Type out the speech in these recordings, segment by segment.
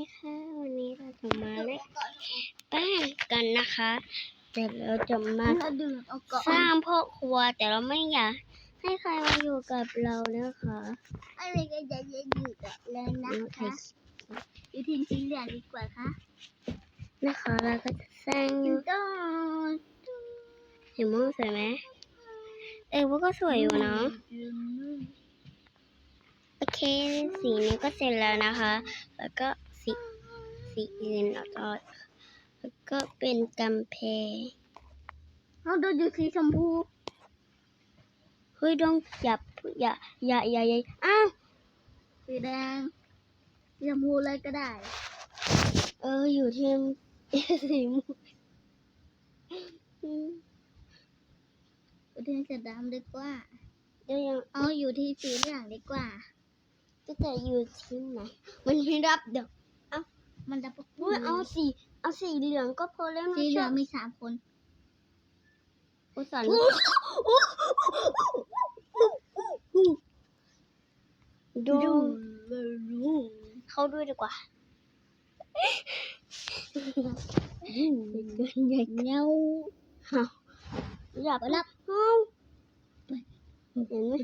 ดีค่ะวันนี้เราจะมาเล่นบ้านกันนะคะแต่เราจะมาถ้าดื่มเอาก่อนสร้างพ่อครัวแต่เราไม่อยากให้ใครมาอยู่กับเรานะคะอะไรก็จะจะอยู่กับเลยนะโอเคคะอยู่ทีมสีเหลืองดีกว่าคะนะคะเราก็จะสร้างอยู่ก็เห็นมุ้งสวยไหมเออว่าก็สวยอยู่เนาะโอเค สีนี้ก็เสร็จแล้วนะคะ แล้วก็ สีสีอื่นแล้วก็แล้วก็เป็นกำแพงเราดูอยู่สีชมพูเฮ้ยต้องอย่าอย่าอย่าอย่าอย่าอ้าวสีแดงสีชมพูเลยก็ได้ เอออยู่ที่สีม่วงอืมอยู่ที่สีดำดีกว่าเดี๋ยวยังเอาอยู่ที่สีเหลืองดีกว่าก็จะอยู่ที่ไหนมันไม่รับเดี๋ยว มันจะปกเฮ้ยเอาสีเอาสีเหลืองก็พอแล้วนะสีเหลืองชบมีสามคนอุตส่าห์ดูเข้าด้วยดีกว่าเกินใหญ่เงาอย่าไปรับเอาเห็นไหม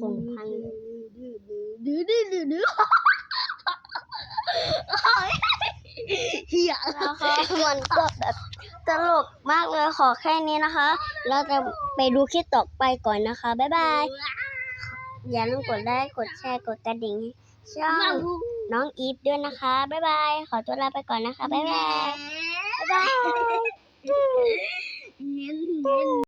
ของพันดื้อดื้อดื้อดื้อเหี้ย นะคะ มันก็แบบตลกมากเลยขอแค่นี้นะคะ เราจะไปดูคลิปต่อไปก่อนนะคะ บ๊ายบาย อย่าลืมกดไลค์กดแชร์กดกระดิ่งช่องน้องอีฟด้วยนะคะ บ๊ายบาย ขอตัวลาไปก่อนนะคะ บ๊ายบาย บ๊ายบาย